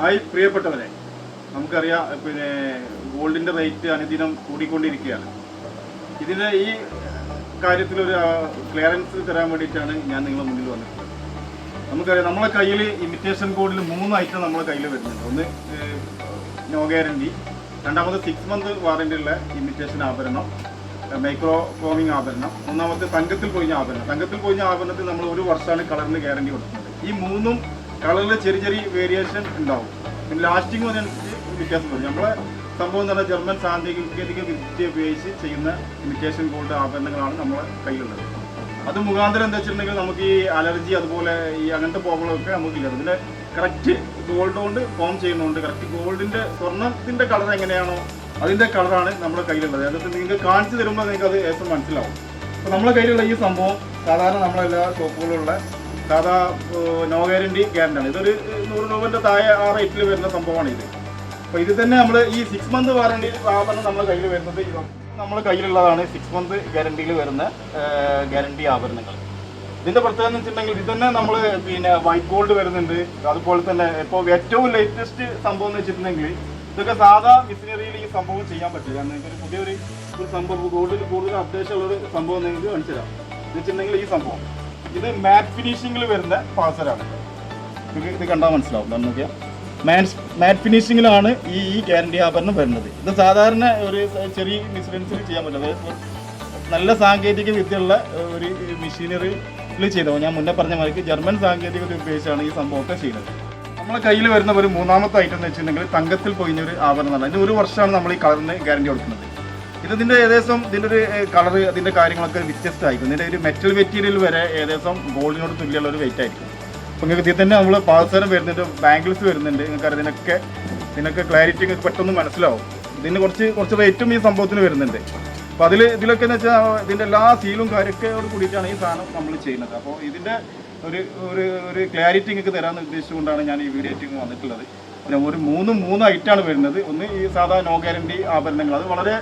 Hi പ്രിയപ്പെട്ടവരെ. നമുക്കറിയാം പിന്നെ ഗോൾഡിന്റെ റേറ്റ് അനുദിനം കൂടിക്കൊണ്ടിരിക്കുകയാണ്. ഇതിന് ഈ കാര്യത്തിൽ ഒരു ക്ലിയറൻസ് തരാൻ വേണ്ടിയിട്ടാണ് ഞാൻ നിങ്ങളുടെ മുന്നിൽ വന്നിട്ടുള്ളത്. നമുക്കറിയാം നമ്മളെ കയ്യിൽ ഇമിറ്റേഷൻ ഗോൾഡിൽ മൂന്ന് ഐറ്റം നമ്മളെ കയ്യിൽ വരുന്നുണ്ട്. ഒന്ന് നോ ഗ്യാരണ്ടി. രണ്ടാമത് സിക്സ് മന്ത് വാറണ്ടി ഉള്ള ഇമിറ്റേഷൻ ആഭരണം മൈക്രോ ഫോമിങ് ആഭരണം. മൂന്നാമത്തെ തങ്കത്തിൽ പൊഴിഞ്ഞ ആഭരണം. തങ്കത്തിൽ പൊഴിഞ്ഞ ആഭരണത്തിൽ നമ്മൾ ഒരു വർഷമാണ് കളറിന് ഗ്യാരണ്ടി കൊടുക്കുന്നത്. ഈ മൂന്നും കളറിൽ ചെറിയ ചെറിയ വേരിയേഷൻ ഉണ്ടാവും. പിന്നെ ലാസ്റ്റിംഗ് അതിനനുസരിച്ച് വ്യത്യാസം വരും നമ്മളെ സംഭവം എന്ന് പറഞ്ഞാൽ ജർമ്മൻ സാങ്കേതിക വിദ്യ ഉപയോഗിച്ച് ചെയ്യുന്ന ഇമിറ്റേഷൻ ഗോൾഡ് ആഭരണങ്ങളാണ് നമ്മളെ കയ്യിലുള്ളത്. അത് മുഖാന്തരം എന്താ വെച്ചിട്ടുണ്ടെങ്കിൽ നമുക്ക് ഈ അലർജി അതുപോലെ ഈ അങ്ങനത്തെ പ്രോബ്ലമൊക്കെ നമുക്കില്ല. അതിന്റെ കറക്റ്റ് ഗോൾഡ് കൊണ്ട് ഫോം ചെയ്യുന്നുണ്ട്. കറക്റ്റ് ഗോൾഡിന്റെ സ്വർണത്തിന്റെ കളർ എങ്ങനെയാണോ അതിന്റെ കളറാണ് നമ്മുടെ കയ്യിലുള്ളത്. അതായത് നിങ്ങൾക്ക് കാണിച്ചു തരുമ്പോൾ നിങ്ങൾക്ക് അത് ഏസം മനസ്സിലാവും. അപ്പോൾ നമ്മളെ കയ്യിലുള്ള ഈ സംഭവം സാധാരണ നമ്മളെല്ലാ ഷോപ്പുകളിലുള്ള സാധാ നോ ഗ്യാരണ്ടി ഗ്യാരണ്ടി ആണ് ഇതൊരു നൂറ് രൂപന്റെ താഴെ ആ റേറ്റിൽ വരുന്ന സംഭവമാണ് ഇത്. അപ്പോൾ ഇത് തന്നെ നമ്മൾ ഈ സിക്സ് മന്ത് വാറണ്ടി ആഭരണം നമ്മൾ കയ്യിൽ വരുന്നത് നമ്മൾ കയ്യിലുള്ളതാണ് സിക്സ് മന്ത് ഗ്യാരണ്ടിയിൽ വരുന്ന ഗ്യാരണ്ടി ആഭരണങ്ങൾ. ഇതിന്റെ പ്രത്യേകത എന്ന് വെച്ചിട്ടുണ്ടെങ്കിൽ ഇത് തന്നെ നമ്മൾ പിന്നെ വൈറ്റ് ഗോൾഡ് വരുന്നുണ്ട്. അതുപോലെ തന്നെ ഇപ്പോൾ ഏറ്റവും ലേറ്റസ്റ്റ് സംഭവം എന്ന് വെച്ചിട്ടുണ്ടെങ്കിൽ ഇതൊക്കെ സാധാ മിഷനറിയിൽ ഈ സംഭവം ചെയ്യാൻ പറ്റില്ല ഇതൊരു പുതിയൊരു ഒരു സംഭവം ഗോൾഡിൽ കൂടുതൽ അപ്ഡേഷൻ ഉള്ള ഒരു സംഭവം നിങ്ങൾക്ക് കാണിച്ചു തരാം എന്ന് വെച്ചിട്ടുണ്ടെങ്കിൽ ഈ സംഭവം. ഇത് മാറ്റ് ഫിനിഷിങ്ങിൽ വരുന്ന പാസറാണ്. ഇത് കണ്ടാൽ മനസ്സിലാവും. എന്താണെന്ന് നോക്കിയാൽ മാറ്റ് മാറ്റ് ഫിനിഷിങ്ങിലാണ് ഈ ഈ ഗ്യാരണ്ടി ആഭരണം വരുന്നത്. ഇത് സാധാരണ ഒരു ചെറിയ മിസ്ലൻസിൽ ചെയ്യാൻ പറ്റില്ല നല്ല സാങ്കേതിക വിദ്യയുള്ള ഒരു മെഷീനറിയിൽ ചെയ്തോ. ഞാൻ മുന്നേ പറഞ്ഞ മാതിരി ജർമ്മൻ സാങ്കേതിക വിദ്യ ഉപയോഗിച്ചാണ് ഈ സംഭവമൊക്കെ ചെയ്യുന്നത്. നമ്മളെ കയ്യിൽ വരുന്ന ഒരു മൂന്നാമത്തെ ഐറ്റം എന്ന് വെച്ചിട്ടുണ്ടെങ്കിൽ തങ്കത്തിൽ പൊയിഞ്ഞൊരു ആഭരണമാണ് ഇതിന് ഒരു വർഷമാണ് നമ്മൾ ഈ കളറിന് ഗ്യാരണ്ടി കൊടുക്കുന്നത്. ഇത് ഇതിന്റെ ഏകദേശം ഇതിന്റെ ഒരു കളർ അതിന്റെ കാര്യങ്ങളൊക്കെ വ്യത്യസ്തമായിരിക്കും. ഇതിന്റെ ഒരു മെറ്റൽ മെറ്റീരിയൽ വരെ ഏകദേശം ഗോൾഡിനോട് തുല്യമുള്ള ഒരു വെയിറ്റ് ആയിരിക്കും. അപ്പോൾ നിങ്ങൾക്ക് ഇതിൽ തന്നെ നമ്മൾ പാദസരം വരുന്നുണ്ട് ബാംഗിൾസ് വരുന്നുണ്ട് നിങ്ങൾക്ക് ഇതിനൊക്കെ ഇതിനൊക്കെ ക്ലാരിറ്റി നിങ്ങൾക്ക് പെട്ടെന്ന് മനസ്സിലാവും. ഇതിന് കുറച്ച് കുറച്ച് റേറ്റും ഈ സംഭവത്തിന് വരുന്നുണ്ട്. അപ്പോൾ അതിൽ ഇതിലൊക്കെ എന്ന് വെച്ചാൽ ഇതിന്റെ എല്ലാ സീലും കാര്യമൊക്കെയോട് കൂടിയിട്ടാണ് ഈ സാധനം നമ്മൾ ചെയ്യുന്നത്. അപ്പോൾ ഇതിന്റെ ഒരു ഒരു ഒരു ക്ലാരിറ്റി നിങ്ങൾക്ക് തരാമെന്ന് ഉദ്ദേശിച്ചുകൊണ്ടാണ് ഞാൻ ഈ വീഡിയോ വന്നിട്ടുള്ളത്. പിന്നെ ഒരു മൂന്ന് മൂന്ന് ഐറ്റാണ് വരുന്നത്. ഒന്ന് ഈ സാധാ നോ ഗ്യാരണ്ടി ആഭരണങ്ങൾ. അത് വളരെ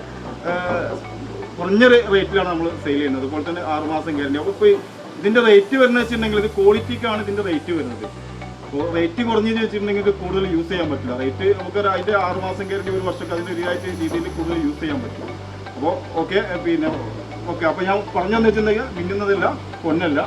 കുറഞ്ഞ റേറ്റിലാണ് നമ്മൾ സെയിൽ ചെയ്യുന്നത്. അതുപോലെ തന്നെ ആറ് മാസം ഗ്യാരണ്ടി അപ്പോൾ ഇപ്പോൾ ഇതിന്റെ റേറ്റ് വരുന്നത് വെച്ചിട്ടുണ്ടെങ്കിൽ ഇത് ക്വാളിറ്റിക്കാണ് ഇതിന്റെ റേറ്റ് വരുന്നത്. അപ്പോൾ റേറ്റ് കുറഞ്ഞെന്ന് വെച്ചിട്ടുണ്ടെങ്കിൽ കൂടുതൽ യൂസ് ചെയ്യാൻ പറ്റില്ല. റേറ്റ് നമുക്ക് അതിന്റെ അതിന്റെ ആറ് മാസം ഗ്യാരണ്ടി ഒരു വർഷമൊക്കെ അതിന്റെ ഇതായിട്ട് രീതിയിൽ കൂടുതൽ യൂസ് ചെയ്യാൻ പറ്റും. അപ്പോൾ ഓക്കെ പിന്നെ ഓക്കെ അപ്പോൾ ഞാൻ പറഞ്ഞു വെച്ചിട്ടുണ്ടെങ്കിൽ മിന്നുന്നതല്ല പൊന്നല്ല.